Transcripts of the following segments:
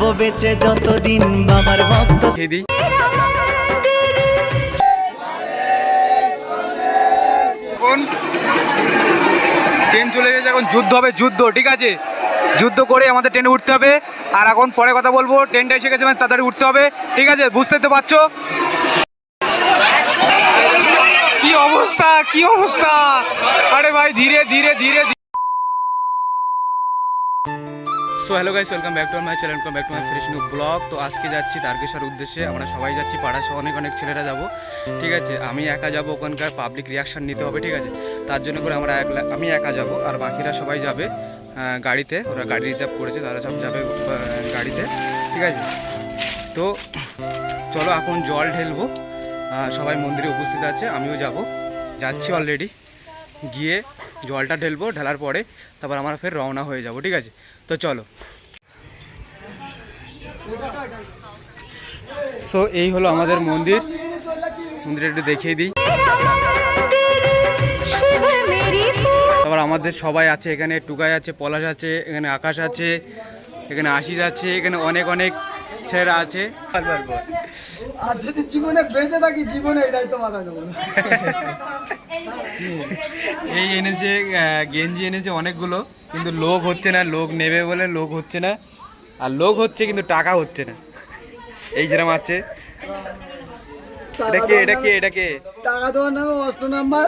থাকব বেঁচে যতদিন বাবার ভক্ত এখন ট্রেন চলে গেছে এখন যুদ্ধ হবে যুদ্ধ ঠিক আছে? যুদ্ধ করে আমাদের ট্রেনে উঠতে হবে। আর এখন পরে কথা বলব ট্রেনটা এসে গেছে মানে তাড়াতাড়ি উঠতে হবে ঠিক আছে? বুঝতে তো পারছ? কি অবস্থা কি অবস্থা? আরে ভাই ধীরে ধীরে ধীরে so hello guys welcome back to my channel welcome back to my fresh new blog তো আজকে যাচ্ছি তারকেশ্বর উদ্দেশ্যে। আমরা সবাই যাচ্ছি পাড়া সহ অনেক অনেক ছেলেরা যাব। ঠিক আছে, আমি একা যাব ওখানকার পাবলিক রিয়াকশান নিতে হবে, ঠিক আছে? তার জন্য করে আমরা একলা আমি একা যাব আর বাকিরা সবাই যাবে গাড়িতে। ওরা গাড়ি রিজার্ভ করেছে, তারা সব যাবে গাড়িতে, ঠিক আছে? তো চলো এখন জল ঢেলবো। সবাই মন্দিরে উপস্থিত আছে, আমিও যাব। যাচ্ছি অলরেডি গিয়ে জলটা ঢেলবো, ঢালার পরে তারপর আমরা ফের রওনা হয়ে যাব, ঠিক আছে? তো চলো। সো এই হলো আমাদের মন্দির। মন্দিরে একটু দেখিয়ে দিই। তারপর আমাদের সবাই আছে, এখানে টুকাই আছে, পলাশ আছে, এখানে আকাশ আছে, এখানে আশিস আছে, এখানে অনেক অনেক ছেলেরা আছে। আর যদি জীবনে বেঁচে থাকি জীবনে এই দায়িত্ব মাথায় নেব এই এনেছে গেঞ্জি এনেছে অনেকগুলো কিন্তু লোক হচ্ছে না লোক নেবে বলে লোক হচ্ছে না আর লোক হচ্ছে কিন্তু টাকা হচ্ছে না। এই যেরকম আছে। এটা কে এটা কে এটা কে? টাকা দেওয়ার নামে অষ্ট নাম্বার।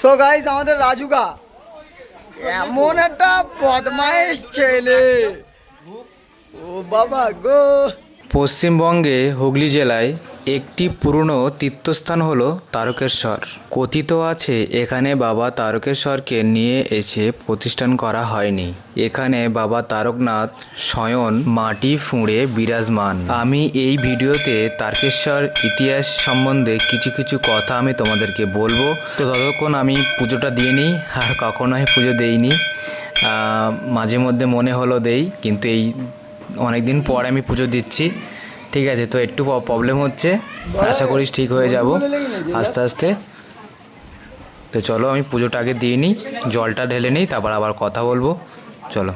সো গাইস আমাদের রাজুকা এমন একটা বদমাইশ ছেলে। বাবা গো। পশ্চিমবঙ্গে হুগলি জেলায় একটি পুরনো তীর্থস্থান হলো তারকেশ্বর। কথিত আছে, এখানে বাবা তারকেশ্বরকে নিয়ে এসে প্রতিষ্ঠান করা হয়নি। এখানে বাবা তারকনাথ স্বয়ন মাটি ফুঁড়ে বিরাজমান। আমি এই ভিডিওতে তারকেশ্বর ইতিহাস সম্বন্ধে কিছু কিছু কথা আমি তোমাদেরকে বলব। তো ততক্ষণ আমি পুজোটা দিয়ে নিই, আর কখনোই পুজো দেইনি। মাঝে মধ্যে মনে হলো দেই, কিন্তু এই অনেক দিন পর আমি পুজো দিচ্ছি। ঠিক আছে, তো একটু প্রবলেম হচ্ছে। আশা করি ঠিক হয়ে যাব। আস্তে আস্তে। তো চলো, আমি পুজোটা আগে দিয়ে নিই, জলটা ঢেলে নিই, তারপর আবার কথা বলব। চলো।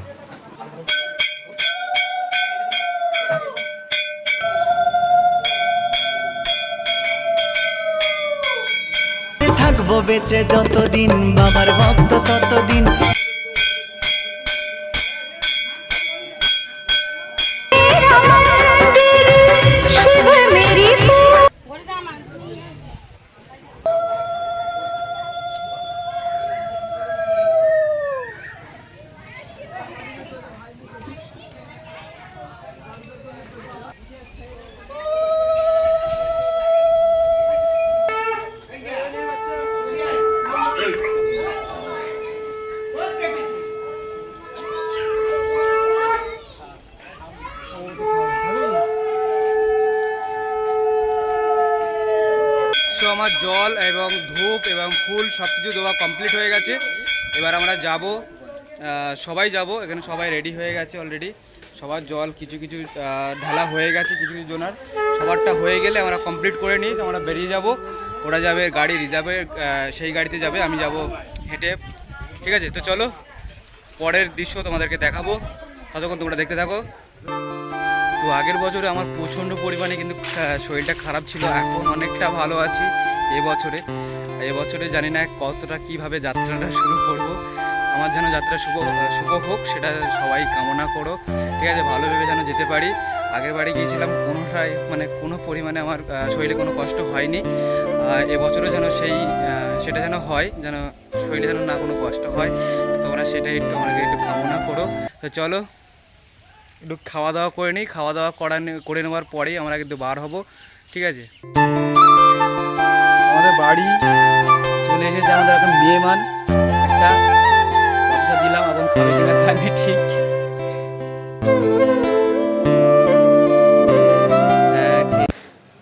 থাকব বেঁচে যতদিন, বাবার ভক্ত ততদিন। জল এবং ধূপ এবং ফুল সব কিছু দেওয়া কমপ্লিট হয়ে গেছে। এবার আমরা যাব সবাই যাব। এখানে সবাই রেডি হয়ে গেছে অলরেডি সবার জল কিছু কিছু ঢালা হয়ে গেছে কিছু কিছু জনার। সবারটা হয়ে গেলে আমরা কমপ্লিট করে নিই, আমরা বেরিয়ে যাব। ওরা যাবে গাড়ি, রিজার্ভে সেই গাড়িতে যাবে, আমি যাব হেঁটে। ঠিক আছে? তো চলো, পরের দৃশ্য তোমাদেরকে দেখাবো। ততক্ষণ তোমরা দেখতে থাকো। তো আগের বছরে আমার প্রচণ্ড পরিমাণে কিন্তু শরীরটা খারাপ ছিল। এখন অনেকটা ভালো আছি। এবছরে এবছরে জানি না কতটা কীভাবে যাত্রাটা শুরু করব। আমার যেন যাত্রা শুভ শুভ হোক, সেটা সবাই কামনা করো। ঠিক আছে ভালোভাবে যেন যেতে পারি। আগের বাড়ি গিয়েছিলাম, কোনোটাই মানে কোনো পরিমাণে আমার শরীরে কোনো কষ্ট হয়নি। এবছরও যেন সেই সেটা যেন হয়, যেন শরীরে যেন না কোনো কষ্ট হয়, তোমরা সেটাই একটু আমাকে একটু কামনা করো। তো চলো, একটু খাওয়া দাওয়া করে নিই। খাওয়া দাওয়া করা করে নেওয়ার পরেই আমরা কিন্তু বার হব। ঠিক আছে? আমাদের বাড়ি চলে এসেছে আমাদের এখন মেহমান একটা দিলাম এখন খাবে কিনা ঠিক।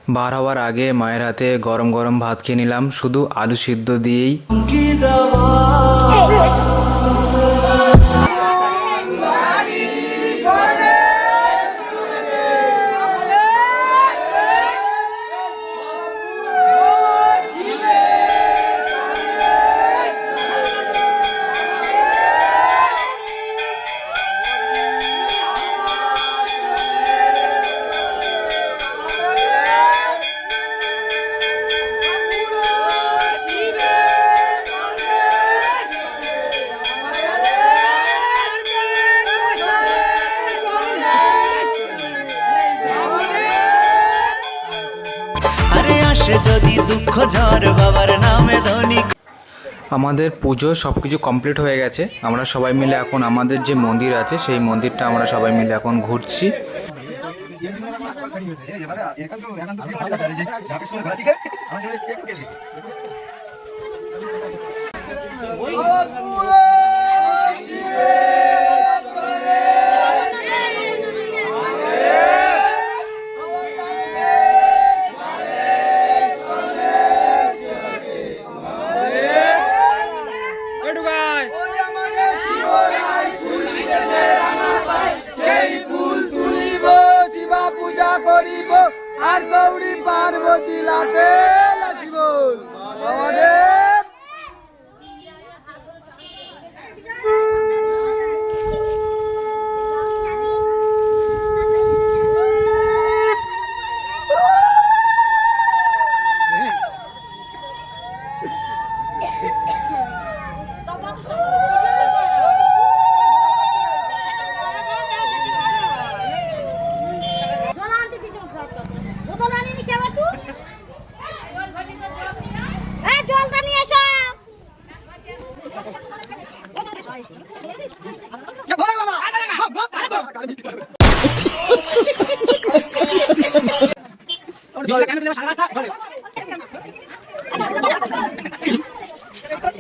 বার হওয়ার আগে মায়ের হাতে গরম গরম ভাত খেয়ে নিলাম শুধু আলু সিদ্ধ দিয়েই। আমাদের পুজো সব কিছু কমপ্লিট হয়ে গেছে। আমরা সবাই মিলে এখন আমাদের যে মন্দির আছে সেই মন্দিরটা আমরা সবাই মিলে এখন ঘুরছি। ওই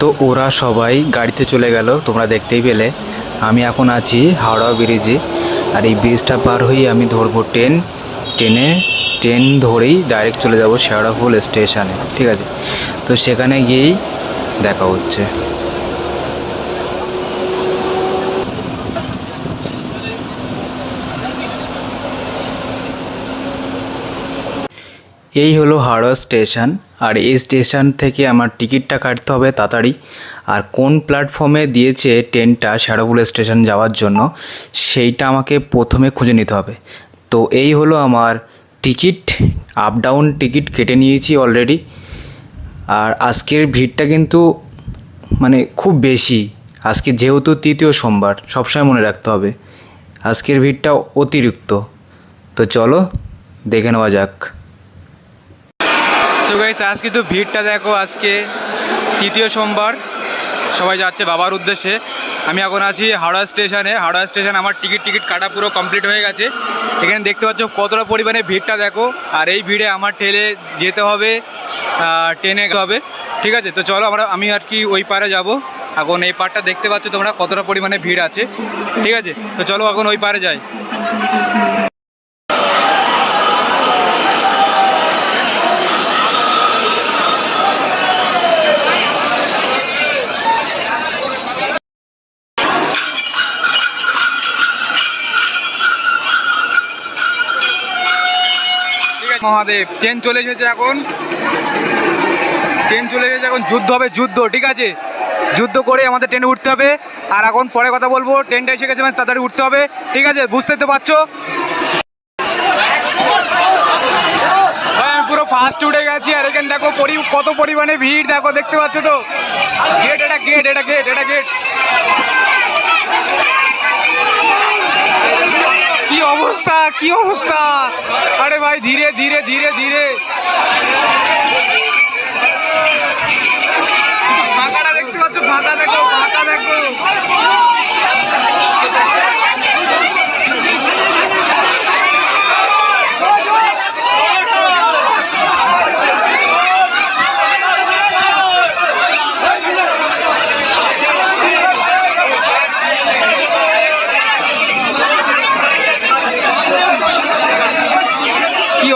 তো ওরা সবাই গাড়িতে চলে গেল, তোমরা দেখতেই পেলে। আমি এখন আছি হাওড়া ব্রিজে, আর এই ব্রিজটা পার হয়েই আমি ধরবো ট্রেন। ট্রেনে, ট্রেন ধরেই ডাইরেক্ট চলে যাব শেওড়াফুল স্টেশনে ঠিক আছে? তো সেখানে গিয়েই দেখা হচ্ছে। এই হলো হাওড়া স্টেশন। আর এই স্টেশন থেকে আমার টিকিটটা কাটতে হবে তাড়াতাড়ি। আর কোন প্ল্যাটফর্মে দিয়েছে ট্রেনটা শ্যাডোপুল স্টেশন যাওয়ার জন্য, সেইটা আমাকে প্রথমে খুঁজে নিতে হবে। তো এই হলো আমার টিকিট আপ ডাউন টিকিট কেটে নিয়েছি অলরেডি আর আজকের ভিড়টা কিন্তু মানে খুব বেশি। আজকে যেহেতু তৃতীয় সোমবার, সবসময় মনে রাখতে হবে। আজকের ভিড়টা অতিরিক্ত। তো চলো, দেখে নেওয়া যাক। গাইস আজকে তো ভিড়টা দেখো, আজকে তৃতীয় সোমবার। সবাই যাচ্ছে বাবার উদ্দেশ্যে। আমি এখন আছি হাওড়া স্টেশনে। হাওড়া স্টেশন আমার টিকিট টিকিট কাটা পুরো কমপ্লিট হয়ে গেছে। এখানে দেখতে পাচ্ছ কতটা পরিমাণে ভিড়টা দেখো। আর এই ভিড়ে আমার ঠেলে যেতে হবে ট্রেনে হবে। ঠিক আছে? তো চলো আমরা, আমি আর কি ওই পারে যাব। এখন এই পারটা দেখতে পাচ্ছ তোমরা কতটা পরিমাণে ভিড় আছে। ঠিক আছে? তো চলো এখন ওই পারে যাই। মহাদেব। ট্রেন চলে এসেছে এখন। ট্রেন চলে এসেছে এখন। যুদ্ধ হবে যুদ্ধ ঠিক আছে? যুদ্ধ করে আমাদের ট্রেনে উঠতে হবে। আর এখন পরে কথা বলব। ট্রেনটা এসে গেছে মানে তাড়াতাড়ি উঠতে হবে। ঠিক আছে? বুঝতে তো পারছ? ভাই, পুরো ফার্স্ট উঠে গেছি। আর এখানে দেখো কত পরিমাণে ভিড়। দেখো দেখতে পাচ্ছ তো? গেট এটা গেট এটা গেট এটা গেট কি অবস্থা? কি অবস্থা? আরে ভাই, ধীরে ধীরে ধীরে ধীরে। ফাঁকাটা দেখতে পাচ্ছ? ফাঁকা দেখো ফাঁকা দেখো।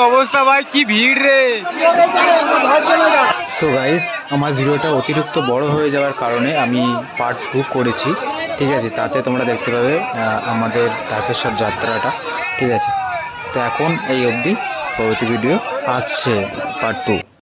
অবস্থা ভাই, কি ভিড় রে। সো গাইস আমার ভিডিওটা অতিরিক্ত বড় হয়ে যাওয়ার কারণে আমি পার্ট টু করেছি, ঠিক আছে? তাতে তোমরা দেখতে পাবে আমাদের তাকেশ্বর যাত্রাটা, ঠিক আছে? তো এখন এই অবধি পরবর্তী ভিডিও আসছে পার্ট টু